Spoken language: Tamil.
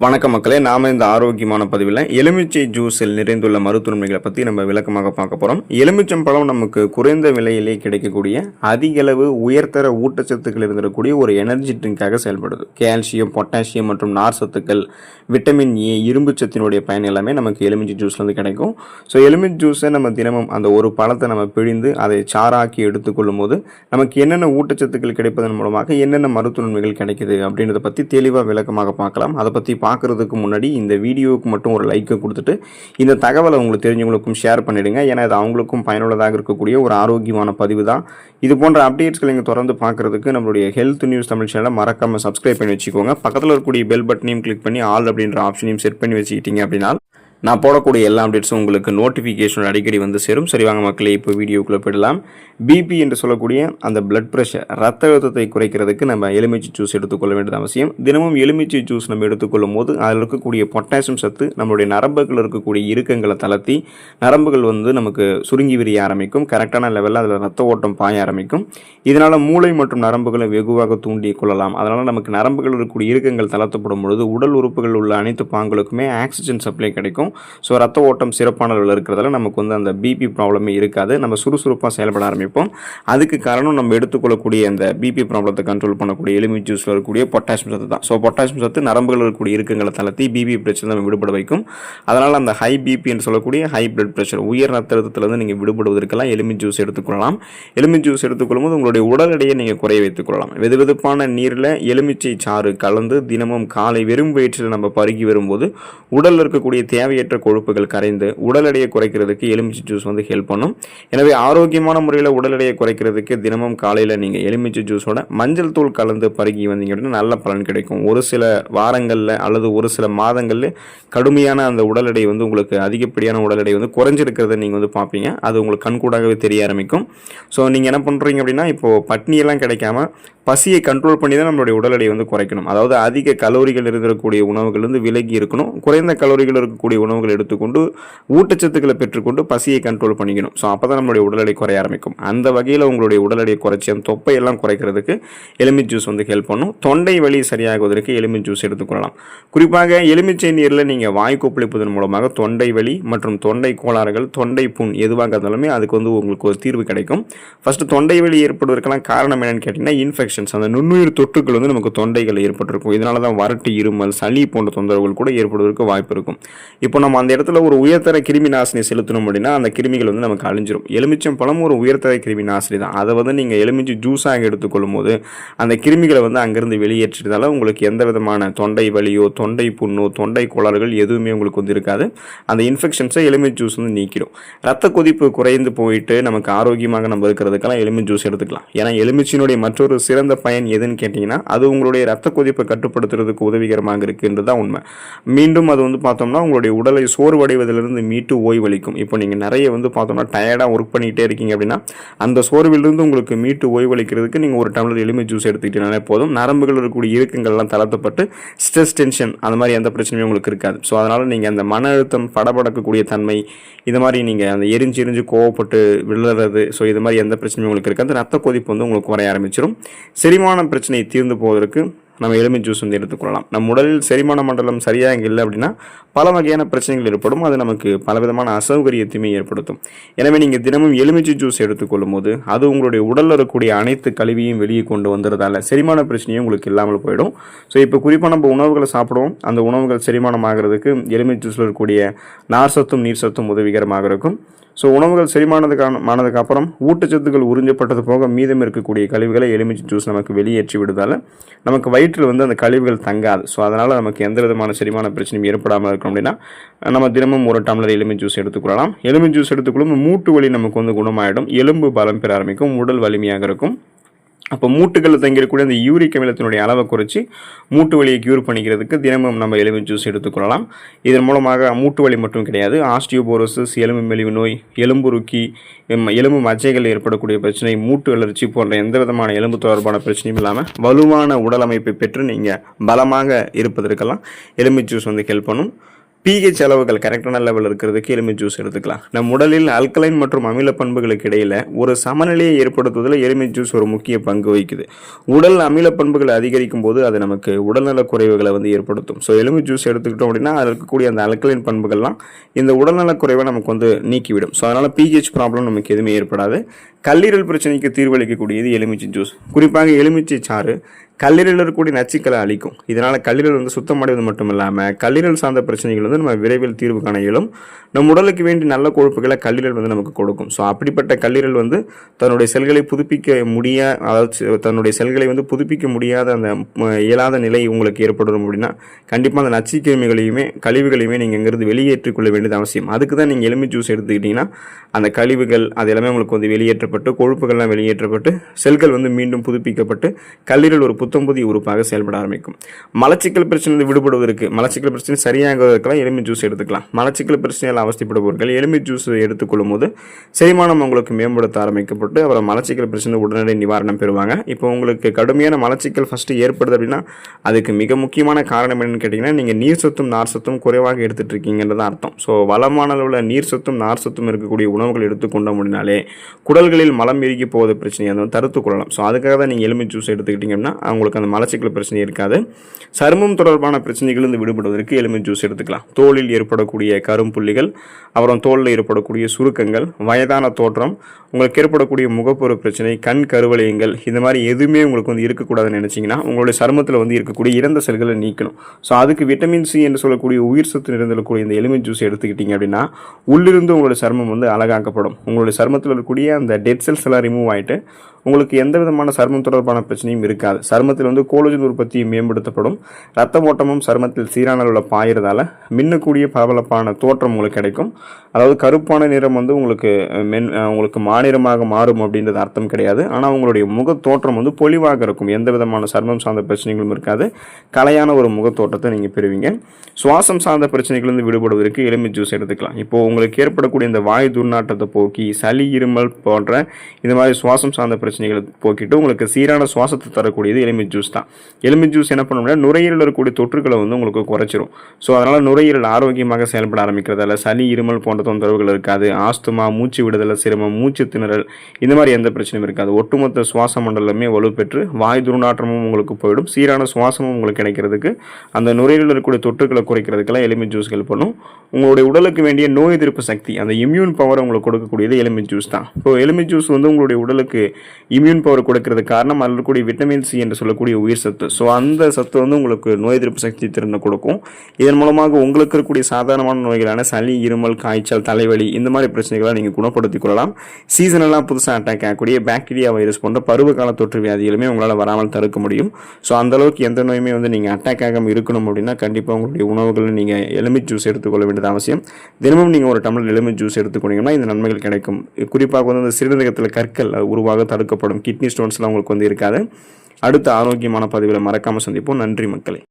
வணக்க மக்களே நாம இந்த ஆரோக்கியமான பதிவில் எலுமிச்சை ஜூஸில் நிறைந்துள்ள மருத்துவமைகளை பற்றி நம்ம விளக்கமாக பார்க்க போகிறோம் எலுமிச்சம்பழம் நமக்கு குறைந்த விலையிலே கிடைக்கக்கூடிய அதிகளவு உயர்தர ஊட்டச்சத்துக்கள் இருந்திருக்கக்கூடிய ஒரு எனர்ஜி ட்ரிங்காக செயல்படுது. கால்சியம் பொட்டாசியம் மற்றும் நார் சத்துக்கள் விட்டமின் ஏ இரும்பு சத்தினுடைய பயன் எல்லாமே நமக்கு எலுமிச்சை ஜூஸ்லேருந்து கிடைக்கும். ஸோ எலுமிச்சை ஜூஸை நம்ம தினமும் அந்த ஒரு பழத்தை நம்ம பிழிந்து அதை சாராக்கி எடுத்துக்கொள்ளும் போது நமக்கு என்னென்ன ஊட்டச்சத்துக்கள் கிடைப்பதன் மூலமாக என்னென்ன மருத்துவ நன்மைகள் கிடைக்குது அப்படின்றத பற்றி தெளிவாக விளக்கமாக பார்க்கலாம். அதை பற்றி பார்க்குறதுக்கு முன்னாடி இந்த வீடியோவுக்கு மட்டும் ஒரு லைக்கை கொடுத்துட்டு இந்த தகவலை உங்களுக்கு தெரிஞ்சவங்களுக்கும் ஷேர் பண்ணிடுங்க. ஏன்னா இது அவங்களுக்கும் பயனுள்ளதாக இருக்கக்கூடிய ஒரு ஆரோக்கியமான பதிவு தான். இது போன்ற அப்டேட்ஸ்களை நீங்கள் தொடர்ந்து பார்க்குறதுக்கு நம்மளுடைய ஹெல்த் நியூஸ் தமிழ் சேனலை மறக்காமல் சப்ஸ்கிரைப் பண்ணி வச்சுக்கோங்க. பக்கத்தில் இருக்கக்கூடிய பெல் பட்டனையும் கிளிக் பண்ணி ஆல் அப்படின்ற ஆப்ஷனையும் செட் பண்ணி வச்சுக்கிட்டீங்க அப்படின்னா நான் போடக்கூடிய எல்லா அப்டேட்ஸும் உங்களுக்கு நோட்டிஃபிகேஷன் அடிக்கடி வந்து சேரும். சரி வாங்க மக்களே இப்போ வீடியோக்குள்ளே போயிடலாம். பிபி என்று சொல்லக்கூடிய அந்த பிளட் ப்ரெஷர் ரத்த அழுத்தத்தை குறைக்கிறதுக்கு நம்ம எலுமிச்சை ஜூஸ் எடுத்துக்கொள்ள வேண்டியது அவசியம். தினமும் எலுமிச்சை ஜூஸ் நம்ம எடுத்துக்கொள்ளும் போது அதில் இருக்கக்கூடிய பொட்டாசியம் சத்து நம்மளுடைய நரம்புகள் இருக்கக்கூடிய இறுக்கங்களை தளர்த்தி நரம்புகள் வந்து நமக்கு சுருங்கி விரிய ஆரம்பிக்கும். கரெக்டான லெவலில் அதில் ரத்த ஓட்டம் பாய ஆரம்பிக்கும். இதனால் மூளை மற்றும் நரம்புகளை வெகுவாக தூண்டி கொள்ளலாம். அதனால் நமக்கு நரம்புகள் இருக்கக்கூடிய இறுக்கங்கள் தளர்த்தப்படும் பொழுது உடல் உறுப்புகள் உள்ள அனைத்து பாங்களுக்குமே ஆக்சிஜன் சப்ளை கிடைக்கும். ஸோ ரத்த ஓட்டம் சிறப்பான அளவில் இருக்கிறதால நமக்கு வந்து அந்த பிபி ப்ராப்ளமே இருக்காது. நம்ம சுறுசுறுப்பாக செயல்பட ஆரம்பிப்போம். அதுக்கு காரணம் நம்ம எடுத்துக்கொள்ளக்கூடிய அந்த பிபி ப்ராப்ளத்தை கண்ட்ரோல் பண்ணக்கூடிய எலுமி ஜூஸில் இருக்கக்கூடிய பொட்டாசியம் சத்து தான். ஸோ பொட்டாசியம் சத்து நரம்புகள் இருக்கக்கூடிய இருக்குங்களை தளர்த்தி பிபி பிரச்சனை நம்ம விடுபட வைக்கும். அதனால் அந்த ஹை பிபி என்று சொல்லக்கூடிய ஹை பிளட் ப்ரெஷர் உயர் ரத்த அழுத்தத்திலிருந்து நீங்கள் விடுபடுவதற்கெல்லாம் எலுமி ஜூஸ் எடுத்துக்கொள்ளலாம். எலுமி ஜூஸ் எடுத்துக்கொள்ளும் போது உங்களுடைய உடல் எடையை நீங்கள் குறைய வைத்துக் கொள்ளலாம். வெது வெதுப்பான நீரில் எலுமிச்சை சாறு கலந்து தினமும் காலை வெறும் வயிற்றில் நம்ம பருகி வரும்போது உடலில் இருக்கக்கூடிய தேவை தேவையற்ற கொழுப்புகள் கரைந்து உடல் எடையை குறைக்கிறதுக்கு எலுமிச்சை ஜூஸ் வந்து ஹெல்ப் பண்ணும். எனவே ஆரோக்கியமான முறையில் உடல் எடையை குறைக்கிறதுக்கு தினமும் காலையில் நீங்கள் எலுமிச்சை ஜூஸோட மஞ்சள் தூள் கலந்து பருகி வந்தீங்க அப்படின்னா நல்ல பலன் கிடைக்கும். ஒரு சில வாரங்களில் அல்லது ஒரு சில மாதங்களில் கடுமையான அந்த உடல் எடை வந்து உங்களுக்கு அதிகப்படியான உடல் எடை வந்து குறைஞ்சிருக்கிறத நீங்கள் வந்து பார்ப்பீங்க. அது உங்களுக்கு கண்கூடாகவே தெரிய ஆரம்பிக்கும். ஸோ நீங்கள் என்ன பண்ணுறீங்க அப்படின்னா இப்போது பட்னியெல்லாம் கிடைக்காம பசியை கண்ட்ரோல் பண்ணி தான் நம்மளுடைய உடல் எடையை வந்து குறைக்கணும். அதாவது அதிக கலோரிகள் இருக்கக்கூடிய உணவுகள் வந்து விலகி இருக்கணும். குறைந்த கலோரிகள் இருக்கக்கூடிய உணவுகள் எடுத்துக்கொண்டு ஊட்டச்சத்துக்களை பெற்றுக்கொண்டு பசியை கண்ட்ரோல் பண்ணிக்கணும். ஸோ அப்போ தான் நம்மளுடைய உடல் எடை குறைய ஆரம்பிக்கும். அந்த வகையில் உங்களுடைய உடல் எடையை குறைச்சி அந்த தொப்பையெல்லாம் குறைக்கிறதுக்கு எலுமி ஜூஸ் வந்து ஹெல்ப் பண்ணும். தொண்டை வலி சரியாகுவதற்கு எலுமி ஜூஸ் எடுத்துக்கொள்ளலாம் குறிப்பாக எலுமிச்சை நீரில் நீங்கள் வாய் கொப்பளிப்பதன் மூலமாக தொண்டை வலி மற்றும் தொண்டை கோளாறுகள் தொண்டை புண் எதுவாக இருந்தாலுமே அதுக்கு வந்து உங்களுக்கு ஒரு தீர்வு கிடைக்கும். ஃபஸ்ட்டு தொண்டை வலி ஏற்படுவதற்கெல்லாம் காரணம் என்னென்னு கேட்டிங்கன்னா இன்ஃபெக்ஷன்ஸ் அந்த நுண்ணுயிர் தொற்றுகள் வந்து நமக்கு தொண்டைகள் ஏற்பட்டிருக்கும். இதனால தான் வறட்டு இருமல் சளி போன்ற தொந்தரவுகள் கூட ஏற்படுவதற்கு வாய்ப்பு இருக்கும். இப்போ இப்போ நம்ம அந்த இடத்துல ஒரு உயர்தர கிருமி நாசினி செலுத்தணும் அப்படின்னா அந்த கிருமிகள் வந்து நமக்கு அழிஞ்சிரும். எலுமிச்சம் பழம் ஒரு உயர்தர கிருமி நாசினி தான். அதை வந்து நீங்கள் எலுமிச்சை ஜூஸாக எடுத்துக்கொள்ளும் போது அந்த கிருமிகளை வந்து அங்கேருந்து வெளியேற்றதால உங்களுக்கு எந்த விதமான தொண்டை வலியோ தொண்டை புண்ணோ தொண்டை கோளாறுகள் எதுவுமே உங்களுக்கு வந்து இருக்காது. அந்த இன்ஃபெக்ஷன்ஸை எலுமிச்சை ஜூஸ் வந்து நீக்கிடும் ரத்த கொதிப்பு குறைந்து போயிட்டு நமக்கு ஆரோக்கியமாக நம்ம இருக்கிறதுக்கெல்லாம் எலுமி ஜூஸ் எடுத்துக்கலாம். ஏன்னா எலுமிச்சினுடைய மற்றொரு சிறந்த பயன் எதுன்னு கேட்டிங்கன்னா அது உங்களுடைய ரத்த கொதிப்பை கட்டுப்படுத்துறதுக்கு உதவிகரமாக இருக்குன்றது தான் உண்மை. மீண்டும் அது வந்து பார்த்தோம்னா உங்களுடைய உடலை சோர்வடைவதிலிருந்து மீட்டு ஓய்வளிக்கும். இப்போ நீங்கள் நிறைய வந்து பார்த்தோம்னா டயர்டாக ஒர்க் பண்ணிகிட்டே இருக்கீங்க அப்படின்னா அந்த சோர்விலிருந்து உங்களுக்கு மீட்டு ஓய்வளிக்கிறதுக்கு நீங்கள் ஒரு டம்ளர் எலுமி ஜூஸ் எடுத்துக்கிட்டீங்கனாலே போதும். நரம்புகள் இருக்கக்கூடிய இறுக்கங்கள்லாம் தளர்த்தப்பட்டு ஸ்ட்ரெஸ் டென்ஷன் அந்த மாதிரி எந்த பிரச்சனையும் உங்களுக்கு இருக்காது. ஸோ அதனால் நீங்கள் அந்த மன அழுத்தம் படபடக்கக்கூடிய தன்மை இது மாதிரி நீங்கள் அந்த எரிஞ்சு எரிஞ்சு கோவப்பட்டு விழுறது ஸோ இது மாதிரி எந்த பிரச்சனையும் உங்களுக்கு இருக்காது. ரத்த கொதிப்பு வந்து உங்களுக்கு குறைய ஆரம்பிச்சிடும் செரிமான பிரச்சனை தீர்ந்து போவதற்கு நம்ம எலுமிச்சை ஜூஸ் வந்து எடுத்துக்கொள்ளலாம் நம் உடலில் செரிமான மண்டலம் சரியாக இல்லை அப்படின்னா பல வகையான பிரச்சனைகள் ஏற்படும். அது நமக்கு பலவிதமான அசௌகரியத்தையுமே ஏற்படுத்தும். எனவே நீங்கள் தினமும் எலுமிச்சை ஜூஸ் எடுத்துக்கொள்ளும் போது அது உங்களுடைய உடலில் இருக்கக்கூடிய அனைத்து கழிவையும் வெளியே கொண்டு வந்துறதால செரிமான பிரச்சனையும் உங்களுக்கு இல்லாமல் போயிடும். ஸோ இப்போ குறிப்பாக நம்ம உணவுகளை சாப்பிடுவோம். அந்த உணவுகள் செரிமானம் ஆகிறதுக்கு எலுமிச்சை ஜூஸில் இருக்கக்கூடிய நார் சத்தும் நீர் சத்தும் உதவிகரமாக இருக்கும். ஸோ உணவுகள் செரிமானதுக்கான ஆனதுக்கு அப்புறம் ஊட்டச்சத்துக்கள் உறிஞ்சப்பட்டது போக மீதம் இருக்கக்கூடிய கழிவுகளை எலுமிச்சை ஜூஸ் நமக்கு வெளியேற்றி விடுதால் நமக்கு வயிற்றில் வந்து அந்த கழிவுகள் தங்காது. ஸோ அதனால் நமக்கு எந்த விதமான செரிமான பிரச்சனையும் ஏற்படாமல் இருக்கணும் அப்படின்னா நம்ம தினமும் ஒரு டம்ளர் எலுமிச்சை ஜூஸ் எடுத்துக்கொள்ளலாம் எலுமிச்சை ஜூஸ் எடுத்துக்கொள்ளும் மூட்டு வலி நமக்கு வந்து குணமாயிடும். எலும்பு பலம் பெற ஆரம்பிக்கும். உடல் வலிமையாக இருக்கும். அப்போ மூட்டுகளில் தங்கியிருக்கக்கூடிய அந்த யூரிக் அமிலத்தினுடைய அளவை குறைச்சி மூட்டு வலியை க்யூர் பண்ணிக்கிறதுக்கு தினமும் நம்ம எலும்பு ஜூஸ் எடுத்துக்கொள்ளலாம். இதன் மூலமாக மூட்டு வலி மட்டும் கிடையாது. ஆஸ்டியோபோரோசிஸ் எலும்பு மெலிவு நோய் எலும்புருக்கி எலும்பு மஜைகள் ஏற்படக்கூடிய பிரச்சனை மூட்டு வளர்ச்சி போன்ற எந்த விதமான எலும்பு தொடர்பான பிரச்சனையும் இல்லாமல் வலுவான உடல் அமைப்பை பெற்று நீங்கள் பலமாக இருப்பதற்கெல்லாம் எலும்பு ஜூஸ் வந்து ஹெல்ப் பண்ணும். பிஹெச் அளவுகள் கரெக்டான லெவல் இருக்கிறதுக்கு எலுமிச்சை ஜூஸ் எடுத்துக்கலாம். நம் உடலில் அல்கலைன் மற்றும் அமில பண்புகளுக்கு இடையில் ஒரு சமநிலையை ஏற்படுத்துவதில் எலுமிச்சை ஜூஸ் ஒரு முக்கிய பங்கு வகிக்குது. உடல் அமில பண்புகளை அதிகரிக்கும் போது அது நமக்கு உடல்நல குறைவுகளை வந்து ஏற்படுத்தும். ஸோ எலுமிச்சை ஜூஸ் எடுத்துக்கிட்டோம் அப்படின்னா அதில் இருக்கக்கூடிய அந்த அல்கலைன் பண்புகள்லாம் இந்த உடல்நல குறைவை நமக்கு வந்து நீக்கிவிடும். ஸோ அதனால் பிஹெச் ப்ராப்ளம் நமக்கு எதுவுமே ஏற்படாது. கல்லீரல் பிரச்சனைக்கு தீர்வளிக்கக்கூடியது எலுமிச்சை ஜூஸ் குறிப்பாக எலுமிச்சை சாறு கல்லீரலில் இருக்கக்கூடிய நச்சுக்களை அழிக்கும். இதனால் கல்லீரல் வந்து சுத்தமடைவது மட்டும் இல்லாமல் கல்லீரல் சார்ந்த பிரச்சனைகள் வந்து நம்ம விரைவில் தீர்வு காண இயலும். நம் உடலுக்கு வேண்டிய நல்ல கொழுப்புகளை கல்லீரல் வந்து நமக்கு கொடுக்கும். ஸோ அப்படிப்பட்ட கல்லீரல் வந்து தன்னுடைய செல்களை புதுப்பிக்க முடியா அதாவது தன்னுடைய செல்களை வந்து புதுப்பிக்க முடியாத அந்த இயலாத நிலை உங்களுக்கு ஏற்படும் அப்படின்னா கண்டிப்பாக அந்த நச்சு கிருமிகளையுமே கழிவுகளையுமே நீங்கள் இங்கிருந்து வெளியேற்றிக் கொள்ள வேண்டியது அவசியம். அதுக்கு தான் நீங்கள் எலும்பி ஜூஸ் எடுத்துக்கிட்டிங்கன்னா அந்த கழிவுகள் அது எல்லாமே உங்களுக்கு வந்து வெளியேற்றப்பட்டு கொழுப்புகள்லாம் வெளியேற்றப்பட்டு செல்கள் வந்து மீண்டும் புதுப்பிக்கப்பட்டு கல்லீரல் ஒரு புத்தம்புதிய உறுப்பாக செயல்பட ஆரம்பிக்கும். மலச்சிக்கல் பிரச்சனை விடுபடுவதற்கு மலச்சிக்கல் பிரச்சனை சரியாகுவதற்கெல்லாம் எலும்பி ஜூஸ் எடுத்துக்கலாம். மலச்சிக்கல் பிரச்சனையால் அவசியப்படுபவர்கள் எலும்பி ஜூஸ் எடுத்துக்கொள்ளும் போது செரிமானம் உங்களுக்கு மேம்படுத்த ஆரம்பிக்கப்பட்டு அப்புறம் மலச்சிக்கல் பிரச்சனை உடனடி நிவாரணம் பெறுவாங்க. இப்போ உங்களுக்கு கடுமையான மலச்சிக்கல் ஃபஸ்ட்டு ஏற்படுது அப்படின்னா அதுக்கு மிக முக்கியமான காரணம் என்னென்னு கேட்டிங்கன்னா நீங்கள் நீர் சத்தும் நார் சத்தும் குறைவாக எடுத்துகிட்டு இருக்கீங்கன்றது அர்த்தம். ஸோ வளமான அளவில் நீர் சத்தும் நார் சத்தும் இருக்கக்கூடிய உணவுகள் எடுத்துக்கொண்ட முடினாலே குடல்களில் மலம் இறுகி போவது பிரச்சனையை வந்து தடுத்து கொள்ளலாம். ஸோ அதுக்காக தான் நீங்கள் எலும்பி ஜூஸ் எடுத்துக்கிட்டிங்கன்னா உங்களுக்கு அந்த மலச்சிக்கல் பிரச்சனை இருக்காது. சருமம் தொடர்பான பிரச்சனைகளிலிருந்து விடுபடுவதற்கு எலும்பி ஜூஸ் எடுத்துக்கலாம். தோலில் ஏற்படக்கூடிய கரும்புள்ளிகள் அப்புறம் தோலில் ஏற்படக்கூடிய சுருக்கங்கள் வயதான தோற்றம் உங்களுக்கு ஏற்படக்கூடிய முகப்பொரு பிரச்சனை கண் கருவளையங்கள் இந்த மாதிரி எதுவுமே உங்களுக்கு வந்து இருக்கக்கூடாதுன்னு நினச்சிங்கன்னா உங்களுடைய சருமத்தில் வந்து இருக்கக்கூடிய இறந்த செல்களை நீக்கணும். ஸோ அதுக்கு விட்டமின் சி என்று சொல்லக்கூடிய உயிர் சத்து நிறைந்திருக்கக்கூடிய இந்த எலுமிச்சை ஜூஸ் எடுத்துக்கிட்டீங்க அப்படின்னா உள்ளிருந்து உங்களுடைய சருமம் வந்து அழகாக்கப்படும். உங்களுடைய சருமத்தில் இருக்கக்கூடிய அந்த டெட் செல்ஸ் எல்லாம் ரிமூவ் ஆகிட்டு உங்களுக்கு எந்த விதமான சருமம் தொடர்பான பிரச்சனையும் இருக்காது. சருமத்தில் வந்து கோலஜன் உற்பத்தி மேம்படுத்தப்படும். ரத்த ஓட்டமும் சருமத்தில் சீரான அளவில் பாயிறதால மின்னக்கூடிய பளபளப்பான தோற்றம் உங்களுக்கு கிடைக்கும். அதாவது கருப்பான நிறம் வந்து உங்களுக்கு மென் உங்களுக்கு மாநிறமாக மாறும் அப்படின்றது அர்த்தம் கிடையாது. ஆனால் உங்களுடைய முக தோற்றம் வந்து பொலிவாக இருக்கும். எந்த விதமான சருமம் சார்ந்த பிரச்சனைகளும் இருக்காது. கலையான ஒரு முக தோற்றத்தை நீங்கள் பெறுவீங்க. சுவாசம் சார்ந்த பிரச்சனைகளிலிருந்து விடுபடுவதற்கு எலும்பி ஜூஸ் எடுத்துக்கலாம். இப்போ உங்களுக்கு ஏற்படக்கூடிய இந்த வாய் துர்நாற்றத்தை போக்கி சளி இருமல் போன்ற இந்த மாதிரி சுவாசம் சார்ந்த பிரச்சனை பிரச்சனைகளை போக்கிட்டு உங்களுக்கு சீரான சுவாசத்தை தரக்கூடியது எலும்பி ஜூஸ் தான். எலுமி ஜூஸ் என்ன பண்ணணும்னா நுரையீரலில் இருக்கக்கூடிய தொற்றுகளை வந்து உங்களுக்கு குறைச்சிரும். ஸோ அதனால் நுரையீரல் ஆரோக்கியமாக செயல்பட ஆரம்பிக்கிறதால சளி இருமல் போன்ற தொந்தரவுகள் இருக்காது. ஆஸ்துமா மூச்சு விடுதலை சிரமம் மூச்சு திணறல் இந்த மாதிரி எந்த பிரச்சனையும் இருக்காது. ஒட்டுமொத்த சுவாச மண்டலமே வலுப்பெற்று வாய் துர்நாற்றமும் உங்களுக்கு போயிடும். சீரான சுவாசமும் உங்களுக்கு கிடைக்கிறதுக்கு அந்த நுரையீரலில் இருக்கக்கூடிய தொற்றுகளை குறைக்கிறதுக்கெல்லாம் எலுமிச்சூஸ் ஹெல்ப் பண்ணும். உங்களுடைய உடலுக்கு வேண்டிய நோய் எதிர்ப்பு சக்தி அந்த இம்யூன் பவர் உங்களுக்கு கொடுக்கக்கூடியது எலும்பி ஜூஸ் தான். இப்போ எலும்பி ஜூஸ் வந்து உங்களுடைய உடலுக்கு இம்யூன் பவர் கொடுக்கறது காரணம் அதில் இருக்கக்கூடிய விட்டமின் சி என்று சொல்லக்கூடிய உயிர் சத்து. ஸோ அந்த சத்து வந்து உங்களுக்கு நோய் எதிர்ப்பு சக்தி திறனை கொடுக்கும். இதன் மூலமாக உங்களுக்கு இருக்கக்கூடிய சாதாரணமான நோய்களான சளி இருமல் காய்ச்சல் தலைவலி இந்த மாதிரி பிரச்சனைகளை நீங்கள் குணப்படுத்திக் கொள்ளலாம். சீசனெல்லாம் புதுசாக அட்டாக் ஆகக்கூடிய பாக்டீரியா வைரஸ் போன்ற பருவகால தொற்று வியாதிகளுமே உங்களால் வராமல் தடுக்க முடியும். ஸோ அந்த அளவுக்கு எந்த நோயுமே வந்து நீங்கள் அட்டாக் ஆகாமல் இருக்கணும் அப்படின்னா கண்டிப்பாக உங்களுடைய உணவுகளை நீங்கள் எலுமிச்சை ஜூஸ் எடுத்துக்கொள்ள வேண்டியது அவசியம். தினமும் நீங்கள் ஒரு டம்ளர் எலுமிச்சை ஜூஸ் எடுத்துக்கொண்டீங்கன்னா இந்த நன்மைகள் கிடைக்கும். குறிப்பாக வந்து அந்த சிறுநீரகத்தில் கற்கள் உருவாக கொடுக்கப்படும் கிட்னி ஸ்டோன்ஸ்லாம் உங்களுக்கு வந்து இருக்காது. அடுத்த ஆரோக்கியமான பதிவில் மறக்காமல் சந்திப்போம். நன்றி மக்களே.